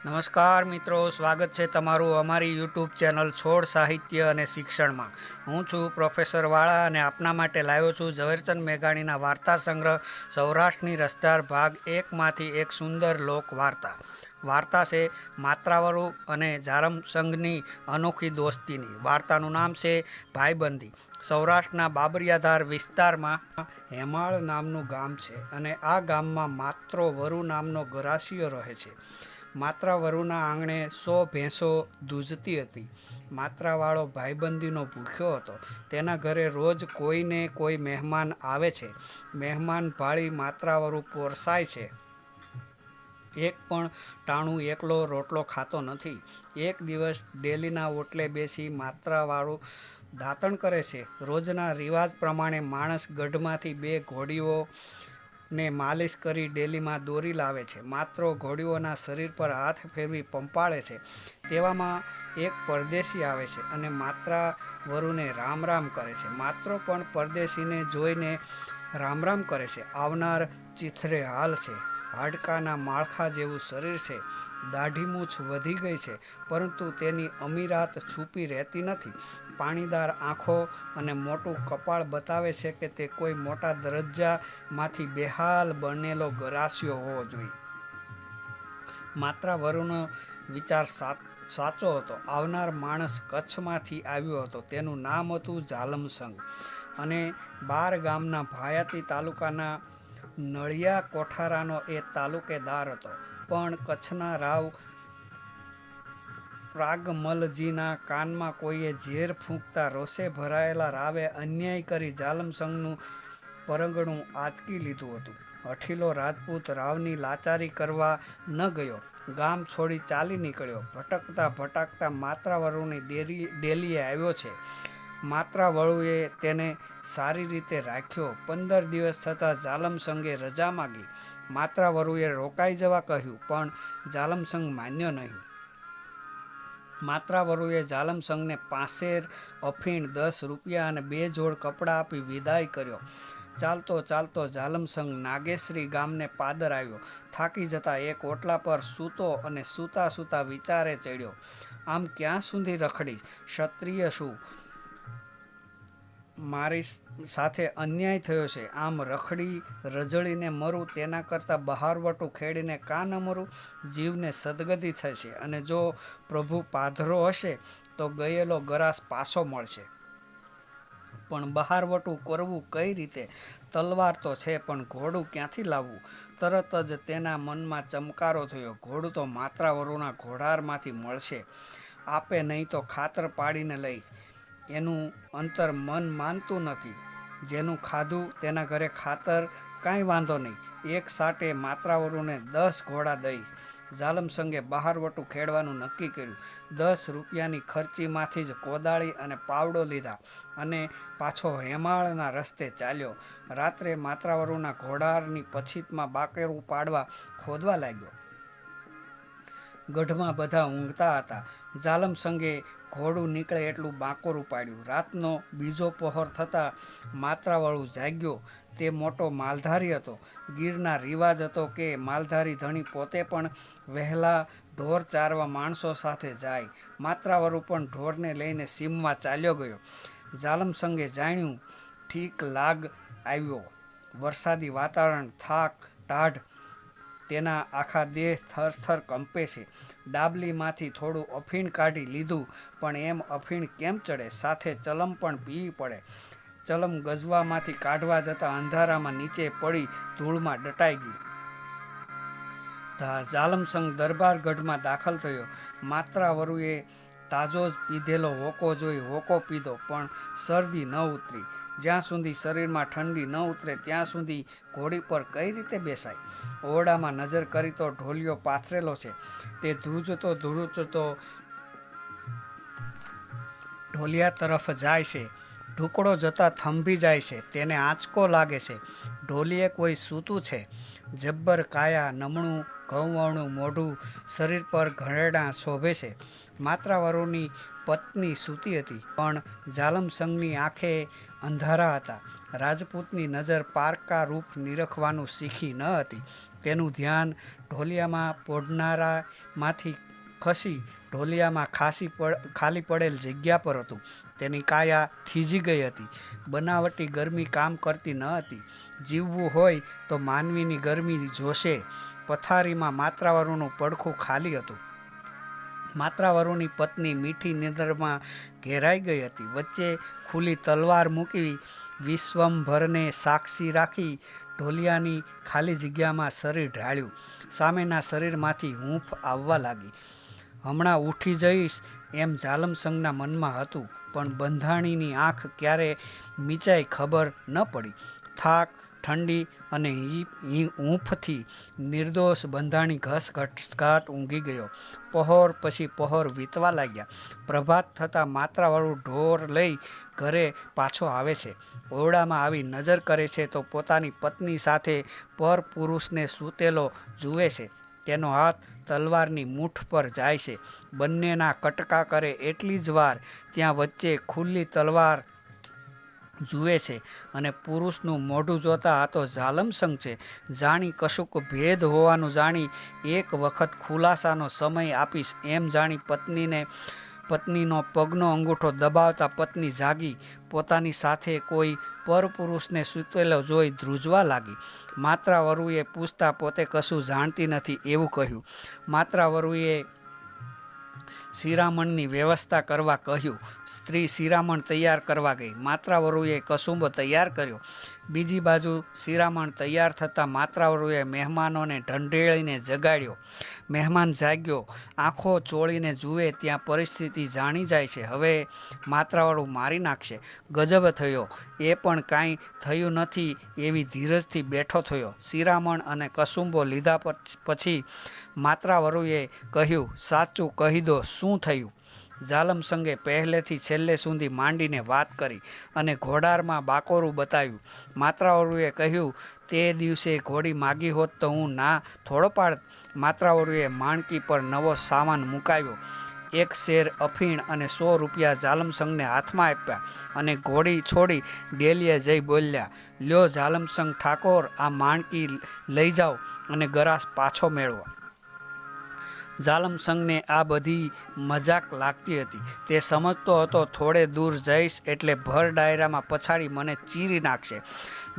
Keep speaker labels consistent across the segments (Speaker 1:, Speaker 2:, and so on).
Speaker 1: નમસ્કાર મિત્રો, સ્વાગત છે તમારું અમારી યુટ્યુબ ચેનલ છોડ સાહિત્ય અને શિક્ષણમાં. હું છું પ્રોફેસર વાળા અને આપના માટે લાવ્યો છું ઝવેરચંદ મેઘાણીના વાર્તા સંગ્રહ, સૌરાષ્ટ્રની રસદાર ભાગ એકમાંથી એક સુંદર લોક વાર્તા વાર્તા છે માત્રાવરુ અને જારમ સંઘની અનોખી દોસ્તીની. વાર્તાનું નામ છે ભાઈબંધી. સૌરાષ્ટ્રના બાબરિયાધાર વિસ્તારમાં હેમાળ નામનું ગામ છે અને આ ગામમાં માત્રો વરુ નામનો ગરાસિયો રહે છે. માત્રા વરુના આંગણે સો ભેંસો દૂજતી હતી. માત્રાવાળો ભાઈબંધીનો ભૂખ્યો હતો. તેના ઘરે રોજ કોઈને કોઈ મહેમાન આવે છે. મહેમાન ભાળી માત્રાવરુ પોરસાય છે. એક પણ ટાણું એકલો રોટલો ખાતો નથી. એક દિવસ ડેલીના ઓટલે બેસી માત્રાવાળું દાંતણ કરે છે. રોજના રિવાજ પ્રમાણે માણસ ગઢમાંથી બે ઘોડીઓ ને માલિશ કરી ડેલીમાં દોરી લાવે છે. માત્ર ઘોડીઓના શરીર પર હાથ ફેરવી પંપાળે છે. તેવામાં એક પરદેશી આવે છે અને માત્રા વરુને રામ રામ કરે છે. માત્ર પણ પરદેશીને જોઈને રામ રામ કરે છે. આવનાર ચિથરે હાલ છે. હાડકાના માળખા જેવું શરીર છે. દાઢી મૂછ વધી ગઈ છે, પરંતુ તેની અમીરાત છૂપી રહેતી નથી. પાણીદાર આંખો અને મોટું કપાળ બતાવે છે કે તે કોઈ મોટા દરજ્જામાંથી બેહાલ બનેલો ગરાસ્યો હોવો જોઈએ. માત્રા વરુનો વિચાર સાચ હતો. આવનાર માણસ કચ્છમાંથી આવ્યો હતો. તેનું નામ હતું ઝાલમસંગ. અને બાર ગામના ભાયાતી તાલુકાના નળિયા કોઠારાનો એ તાલુકેદાર હતો. પણ કચ્છના રાવ પ્રાગમલજીના કાનમાં કોઈએ ઝેર ફૂંકતા રોષે ભરાયેલા રાવે અન્યાય કરી જાલમસંગનું પરંગણું આંચકી લીધું હતું. અઠીલો રાજપૂત રાવની લાચારી કરવા ન ગયો. ગામ છોડી ચાલી નીકળ્યો. ભટકતા ભટકતા માત્રાવરુની ડેરી, ડેલીએ આવ્યો છે. માત્રાવળુએ તેને સારી રીતે રાખ્યો. પંદર દિવસ થતાં જાલમસંગે રજા માગી. માત્રાવરુએ રોકાઈ જવા કહ્યું, પણ જાલમસંગ માન્યો નહીં. માત્રાવરુએ જાલમસંગને પાંસેર અફીણ દસ રૂપિયા અને બે જોડ કપડાં આપી વિદાય કર્યો. ચાલતો ચાલતો જાલમસંગ નાગેશ્રી ગામને પાદર આવ્યો. થાકી જતા એક ઓટલા પર સૂતો અને સૂતા સૂતા વિચારે ચડ્યો. આમ ક્યાં સુધી રખડીશ? ક્ષત્રિય શું? મારી સાથે અન્યાય થયો છે. આમ રખડી, રજળીને મરું, તેના કરતાં બહારવટું ખેડીને કાં ન મરું? જીવને સદગતિ થશે અને જો પ્રભુ પાધરો હશે, તો ગયેલો ગરાસ પાછો મળશે. પણ બહારવટું કરવું કઈ રીતે? તલવાર તો છે, પણ ઘોડું ક્યાંથી લાવવું? તરત જ તેના મનમાં ચમકારો થયો. ઘોડું તો માત્રાવરોના ઘોડારમાંથી મળશે. આપે નહીં તો ખાતર પાડીને લઈશ. એનું અંતર મન માનતું નથી. જેનું ખાધું તેના ઘરે ખાતર કાંઈ વાંધો નહીં. એક સાટે માત્રાવરુને દસ ઘોડા દઈશ જાલમસંગે બહારવટું ખેડવાનું નક્કી કર્યું. દસ રૂપિયાની ખર્ચીમાંથી જ કોદાળી અને પાવડો લીધા અને પાછો હેમાળના રસ્તે ચાલ્યો. રાત્રે માત્રાવરુના ઘોડારની પછીતમાં બાકેરું પાડવા ખોદવા લાગ્યો. ગઢમાં બધા ઊંઘતા હતા. જાલમસંગે ઘોડું નીકળે એટલું બાકોરું પાડ્યું રાતનો બીજો પહોર થતાં માત્રાવાળું જાગ્યો. તે મોટો માલધારી હતો. ગીરના રિવાજ હતો કે માલધારી ધણી પોતે પણ વહેલા ઢોર ચારવા માણસો સાથે જાય. માત્રાવાળું પણ ઢોરને લઈને સીમમાં ચાલ્યો ગયો. જાલમસંગે જાણ્યું, ઠીક લાગ આવ્યો. વરસાદી વાતાવરણ થાક, ટાઢ તેના આખા દેહ થરથર કંપે છે. ડાબલીમાંથી થોડું અફીણ કાઢી લીધું, પણ એમ અફીણ કેમ ચડે? સાથે ચલમ પણ પીવી પડે. ચલમ ગજવામાંથી કાઢવા જતાં અંધારામાં નીચે પડી, ધૂળમાં દટાઈ ગઈ. ઝાલમસંગ દરબારગઢમાં દાખલ થયો. માત્રાવરુએ તાજો જ પીધેલો હોકો જોઈ હોકો પીધો, પણ શરદી ન ઉતરી. જ્યાં સુધી શરીરમાં ઠંડી ન ઉતરે, ત્યાં સુધી ઘોડી પર કઈ રીતે બેસાય? ઓરડામાં નજર કરી તો ઢોલિયો પાથરેલો છે. તે ધ્રુજતો ધ્રુજતો ઢોલિયા તરફ જાય છે. ઢુકડો જતાં થંભી જાય છે. તેને આંચકો લાગે છે. ઢોલીએ કોઈ સૂતું છે? જબ્બર, કાયા, નમણું ઘઉંવણું મોઢું શરીર પર ઘરેડાં શોભે છે. માત્રાવરોની પત્ની સૂતી હતી, પણ જાલમસંગની આંખે અંધારા હતા. રાજપૂતની નજર પારકા રૂપ નિરખવાનું શીખી ન હતી. તેનું ધ્યાન ઢોલિયામાં પોઢનારામાંથી ખસી ઢોલિયામાં ખાસી પડ, ખાલી પડેલ જગ્યા પર હતું. તેની કાયા થીજી ગઈ હતી. બનાવટી ગરમી કામ કરતી ન હતી. જીવવું હોય તો માનવીની ગરમી જોશે. પથારીમાં માત્રાવરુનું પડખું ખાલી હતું. માત્રાવરુની પત્ની મીઠી નિંદરમાં ઘેરાઈ ગઈ હતી. વચ્ચે ખુલ્લી તલવાર મૂકી વિશ્વંભરને સાક્ષી રાખી ઢોલિયાની ખાલી જગ્યામાં શરીર ઢાળ્યું. સામેના શરીરમાંથી હૂંફ આવવા લાગી. હમણાં ઉઠી જઈશ એમ જાલમસંગના મનમાં હતું, પણ બંધાણીની આંખ ક્યારે મીચાઈ ખબર ન પડી. થાક, ઠંડી અને હી- હૂંફથી નિર્દોષ બંધાણી ઘસ ઘાટ ઊંઘી ગયો. પહોર પછી પહોર વીતવા લાગ્યા. પ્રભાત થતાં માત્રાવાળું ઢોર લઈ ઘરે પાછો આવે છે. ઓરડામાં આવી નજર કરે છે તો પોતાની પત્ની સાથે પર પુરુષને સૂતેલો જુએ છે. તેનો હાથ તલવારની મૂઠ પર જાય છે. બંનેના કટકા કરે એટલી જ વાર ત્યાં વચ્ચે ખુલ્લી તલવાર જુએ છે અને પુરુષનું મોઢું જોતા આ તો ઝાલમસંગ છે. જાણી કશુંક ભેદ હોવાનું જાણી એક વખત ખુલાસાનો સમય આપીશ. એમ જાણી પત્નીને, પત્નીનો પગનો અંગૂઠો દબાવતા પત્ની જાગી. પોતાની સાથે કોઈ પરપુરુષને સૂતેલો જોઈ ધ્રુજવા લાગી. માત્રા વરુએ પૂછતા પોતે કશું જાણતી નથી એવું કહ્યું. માત્રા વરુએ શિરામણની વ્યવસ્થા કરવા કહ્યું. સ્ત્રી શિરામણ તૈયાર કરવા ગઈ. માત્રાવરુએ કસુંબ તૈયાર કર્યો. બીજી બાજુ શિરામણ તૈયાર થતાં માત્રાવરુએ મહેમાનોને ઢંઢેળીને જગાડ્યો. મહેમાન જાગ્યો. આંખો ચોળીને જુએ ત્યાં પરિસ્થિતિ જાણી જાય છે. હવે માત્રાવાળું મારી નાખશે. ગજબ થયો. એ પણ કાંઈ થયું નથી એવી ધીરજથી બેઠો થયો. શિરામણ અને કસુંબો લીધા પછ- માત્રાવરુએ કહ્યું, સાચું કહી દો, શું થયું? જાલમસંગે પહેલેથી છેલ્લે સુધી માંડીને વાત કરી અને ઘોડારમાં બાકોરું બતાવ્યું. માત્રાવરુએ કહ્યું, તે દિવસે ઘોડી માગી હોત તો હું ના થોડો પાડ માત્રાવરુએ માણકી પર નવો સામાન મુકાવ્યો. એક શેર અફીણ અને સો રૂપિયા જાલમસંગને હાથમાં આપ્યા અને ઘોડી છોડી ડેલીએ જઈ બોલ્યા, લ્યો જાલમસંગ ઠાકોર, આ માણકી લઈ જાઓ અને ગરાસ પાછો મેળવો. જાલમસંગને આ બધી મજાક લાગતી હતી. તે સમજતો હતો, થોડે દૂર જઈશ એટલે ભર ડાયરામાં પછાડી મને ચીરી નાખશે.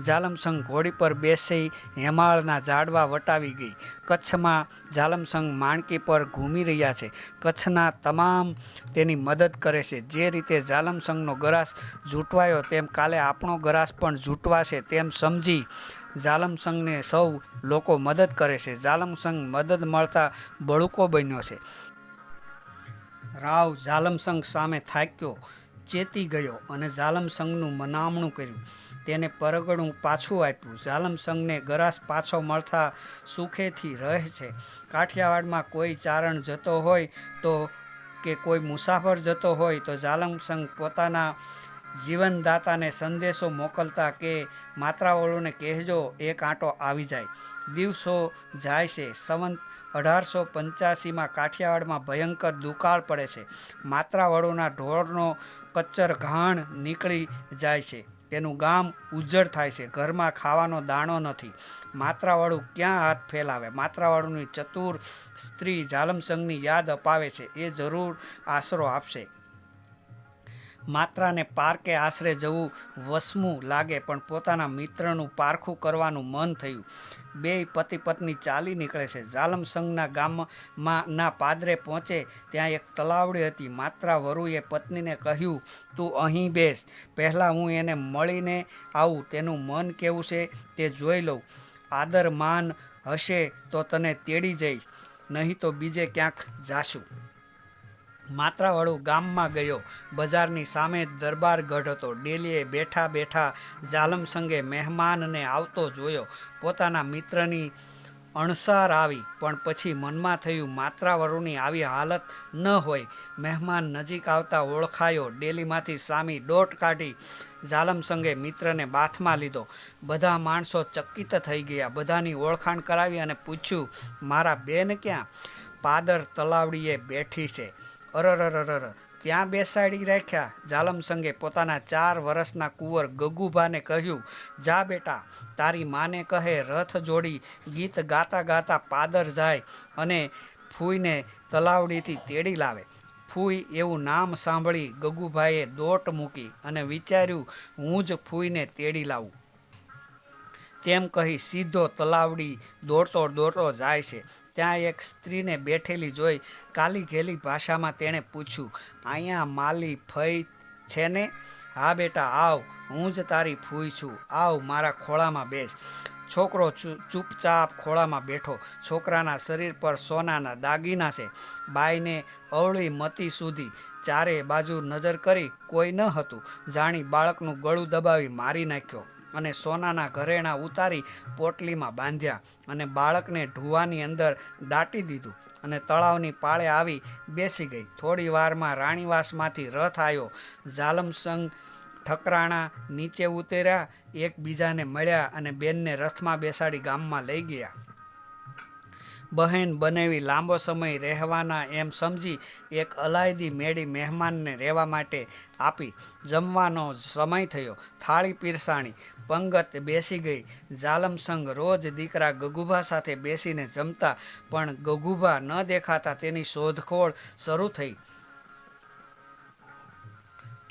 Speaker 1: જાલમસંગ ઘોડી પર બેસી હેમાળના ઝાડવા વટાવી ગઈ. કચ્છમાં જાલમસંગ માણકી પર ઘૂમી રહ્યા છે. કચ્છના તમામ તેની મદદ કરે છે. જે રીતે જાલમસંગનો ગરાસ ઝૂંટવાયો તેમ કાલે આપણો ગરાસ પણ ઝૂંટવાશે તેમ સમજી જાલમસંગને સૌ લોકો મદદ કરે છે. જાલમસંગ મદદ મળતા બળુકો બન્યો છે. રાવ જાલમસંગ સામે થાક્યો, ચેતી ગયો અને જાલમસંગનું મનામણું કર્યું. તેને પરગણું પાછું આપ્યું. ઝાલમસંગને ગરાસ પાછો મળતા સુખેથી રહે છે. કાઠિયાવાડમાં કોઈ ચારણ જતો હોય તો કે કોઈ મુસાફર જતો હોય તો ઝાલમસંગ પોતાના જીવનદાતાને સંદેશો મોકલતા કે માત્રાઓળોને કહેજો, એક આંટો આવી જાય. દિવસો જાય છે. સંવંત અઢારસો પંચ્યાસીમાં કાઠિયાવાડમાં ભયંકર દુકાળ પડે છે. માત્રાવાળોના ઢોરનો કચ્ચર ઘાણ નીકળી જાય છે. તેનું ગામ ઉજ્જડ થાય છે. ઘરમાં ખાવાનો દાણો નથી. માત્રાવાળું ક્યાં હાથ ફેલાવે? માત્રાવાળુની ચતુર સ્ત્રી જાલમસંગની યાદ અપાવે છે. એ જરૂર આશરો આપશે. માત્રાને પાર્કે આશરે જવું વસમું લાગે, પણ પોતાના મિત્રનું પારખું કરવાનું મન થયું. બે પતિ પત્ની ચાલી નીકળે છે. જાલમસંગના ગામમાં ના પાદરે પહોંચે ત્યાં એક તલાવડી હતી. માત્રા વરુએ પત્નીને કહ્યું, તું અહીં બેસ. પહેલાં હું એને મળીને આવું. તેનું મન કેવું છે તે જોઈ લઉં. આદર માન હશે તો તને તેડી જઈશ. નહીં તો બીજે ક્યાંક જાશું. માત્રાવાળું ગામમાં ગયો. બજારની સામે દરબારગઢ દરબાર ગઢ હતો. ડેલીએ બેઠા બેઠા જાલમસંગે મહેમાનને આવતો જોયો. પોતાના મિત્રની અણસાર આવી, પણ પછી મનમાં થયું માત્રાવરુની આવી હાલત ન હોય. મહેમાન નજીક આવતા ઓળખાયો. ડેલીમાંથી સામી દોટ કાઢી જાલમસંગે મિત્રને બાથમાં લીધો. બધા માણસો ચકિત થઈ ગયા. બધાની ઓળખાણ કરાવી અને પૂછ્યું, મારા બેન ક્યાં? પાદર તલાવડીએ બેઠી છે. અરરરરર. ત્યાં બેસાડી રાખ્યા. જાલમસંગે પોતાના ચાર વર્ષના કુંવર ગગુભાને કહ્યું, જા બેટા, તારી માને કહે, રથ જોડી, ગીત ગાતા ગાતા પાદર જાય અને ફૂઈને તલાવડીથી તેડી લાવે. ફૂઈ એવું નામ સાંભળી ગગુભાઈએ દોટ મૂકી અને વિચાર્યું, હું જ ફૂઈને તેડી લાવું. તેમ કહી સીધો તલાવડી દોડતો દોડતો જાય છે. ત્યાં એક સ્ત્રીને બેઠેલી જોઈ કાલી ઘેલી ભાષામાં તેણે પૂછ્યું, અહીંયા માલી ફઈ છે ને? હા બેટા, આવ, હું જ તારી ફૂઈ છું. આવ, મારા ખોળામાં બેસ. છોકરો ચૂપચાપ ખોળામાં બેઠો. છોકરાના શરીર પર સોનાના દાગીના છે. બાઈને અવળી મતી સુધી ચારે બાજુ નજર કરી કોઈ ન હતું. જાણી બાળકનું ગળું દબાવી મારી નાખ્યો. અને સોનાના ઘરેણાં ઉતારી પોટલીમાં બાંધ્યા અને બાળકને ઢુવાની અંદર દાટી દીધું અને તળાવની પાળે આવી બેસી ગઈ. થોડી વારમાં રાણીવાસમાંથી રથ આવ્યો ઝાલમસંગ ઠકરાણા નીચે ઉતર્યા, એકબીજાને મળ્યા અને બેનને રથમાં બેસાડી ગામમાં લઈ ગયા. બહેન બનેવી લાંબો સમય રહેવાના એમ સમજી એક અલાયદી મેળી મહેમાનને રહેવા માટે આપી. જમવાનો સમય થયો. થાળી પીરસાણી. પંગત બેસી ગઈ. જાલમસંગ રોજ દીકરા ગગુભા સાથે બેસીને જમતા, પણ ગગુભા ન દેખાતા તેની શોધખોળ શરૂ થઈ.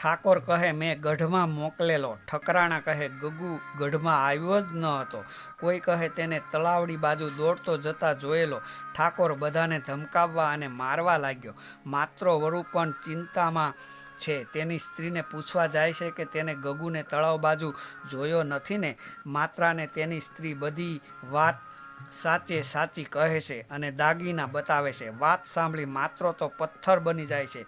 Speaker 1: ઠાકોર કહે, મેં ગઢમાં મોકલેલો. ઠકરાણા કહે, ગગુ ગઢમાં આવ્યો જ ન હતો. કોઈ કહે, તેને તલાવડી બાજુ દોડતો જતા જોયેલો. ઠાકોર બધાને ધમકાવવા અને મારવા લાગ્યો. માત્ર વરુ પણ ચિંતામાં છે. તેની સ્ત્રીને પૂછવા જાય છે કે તેને ગગુને તળાવ બાજુ જોયો નથી ને? માત્રાને તેની સ્ત્રી બધી વાત સાચે સાચી કહે છે અને દાગીના બતાવે છે. વાત સાંભળી માત્ર તો પથ્થર બની જાય છે.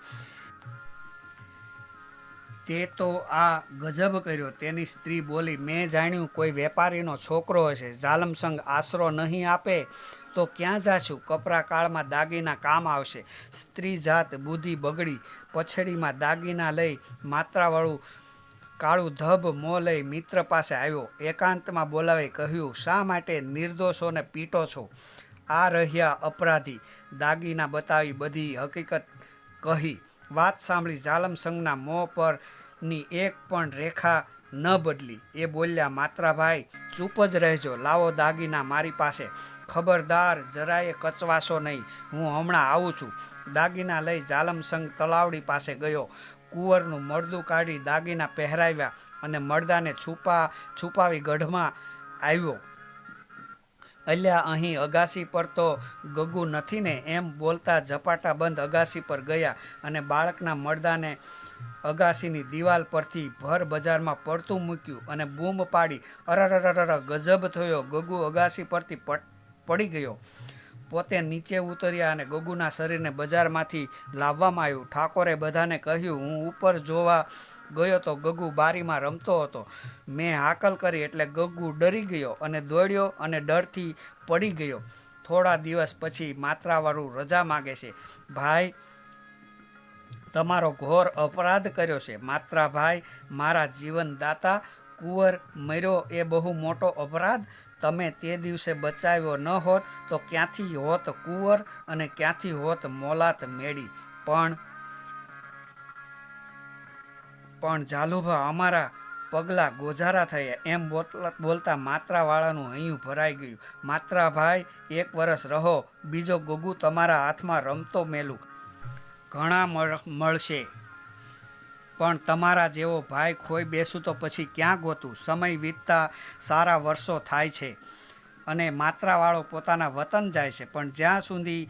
Speaker 1: તે તો આ ગજબ કર્યો. તેની સ્ત્રી બોલી, મેં જાણ્યું કોઈ વેપારીનો છોકરો હશે, જાલમસંગ આશરો નહીં આપે તો ક્યાં જાશું? કપરા કાળમાં દાગીના કામ આવશે. સ્ત્રી જાત બુદ્ધિ બગડી, પછડીમાં દાગીના લઈ માત્રાવાળું કાળું ધબ મોં લઈ મિત્ર પાસે આવ્યો. એકાંતમાં બોલાવી કહ્યું, શા માટે નિર્દોષોને પીટો છો? આ રહ્યા અપરાધી. દાગીના બતાવી બધી હકીકત કહી. વાત સાંભળી જાલમસંગના મોં પરની એક પણ રેખા ન બદલી. એ બોલ્યા, માત્રાભાઈ, ચૂપ જ રહેજો. લાવો દાગીના મારી પાસે. ખબરદાર, જરાયે કચવાશો નહીં. હું હમણાં આવું છું. દાગીના લઈ જાલમસંગ તલાવડી પાસે ગયો. કુંવરનું મળદું કાઢી દાગીના પહેરાવ્યા અને મળદાને છુપા, છુપાવી ગઢમાં આવ્યો. અલ્યા, અહીં અગાસી પર તો ગગુ નથી ને? એમ બોલતા ઝપાટા બંધ અગાસી પર ગયા અને બાળકના મળદાને અગાસીની દિવાલ પરથી ભર બજારમાં પડતું મૂક્યું અને બૂમ પાડી અરરરરર ગજબ થયો. ગગુ અગાસી પરથી પડી ગયો. પોતે નીચે ઉતર્યા અને ગગુના શરીરને બજારમાંથી લાવવામાં આવ્યું. ઠાકોરે બધાને કહ્યું, હું ઉપર જોવા ગયો તો ગગુ બારીમાં રમતો હતો. મેં હાકલ કરી એટલે ગગુ ડરી ગયો અને દોડ્યો અને ડરથી પડી ગયો. થોડા દિવસ પછી માત્રાવાળું રજા માગે છે. ભાઈ તમારો ઘોર અપરાધ કર્યો છે. માત્રાભાઈ, મારા જીવનદાતા, કુંવર મર્યો એ બહુ મોટો અપરાધ. તમે તે દિવસે બચાવ્યો ન હોત તો ક્યાંથી હોત કુંવર અને ક્યાંથી હોત મોલાત મેળી પણ પણ ઝાલુભા, અમારા પગલાં ગોઝારા થયા. એમ બોલતા બોલતા માત્રાવાળાનું હૈયું ભરાઈ ગયું. માત્રાભાઈ, એક વર્ષ રહો. બીજો ગોગુ તમારા હાથમાં રમતો મેલું. ઘણા મળ- મળશે. પણ તમારા જેવો ભાઈ ખોઈ બેસું તો પછી ક્યાં ગોતું? સમય વીતતા સારા વર્ષો થાય છે અને માત્રાવાળો પોતાના વતન જાય છે. પણ જ્યાં સુધી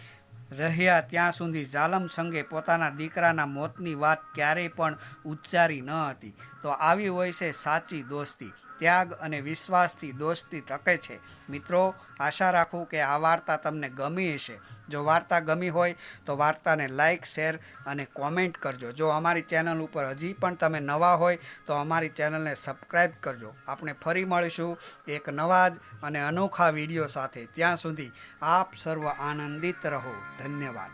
Speaker 1: રહ્યા ત્યાં સુધી જાલમ સંગે પોતાના દીકરાના મોતની વાત ક્યારેય પણ ઉચ્ચારી ન હતી. તો આવી હોય છે સાચી દોસ્તી. ત્યાગ અને વિશ્વાસથી દોસ્તી ટકે છે. મિત્રો, આશા રાખું કે આ વાર્તા તમને ગમી હશે. જો વાર્તા ગમી હોય તો વાર્તાને લાઇક શેર અને કોમેન્ટ કરજો. જો અમારી ચેનલ ઉપર હજી પણ તમે નવા હોય તો અમારી ચેનલને સબસ્ક્રાઈબ કરજો. આપણે ફરી મળીશું એક નવા જ અને અનોખા વીડિયો સાથે. ત્યાં સુધી આપ સર્વ આનંદિત રહો. ધન્યવાદ.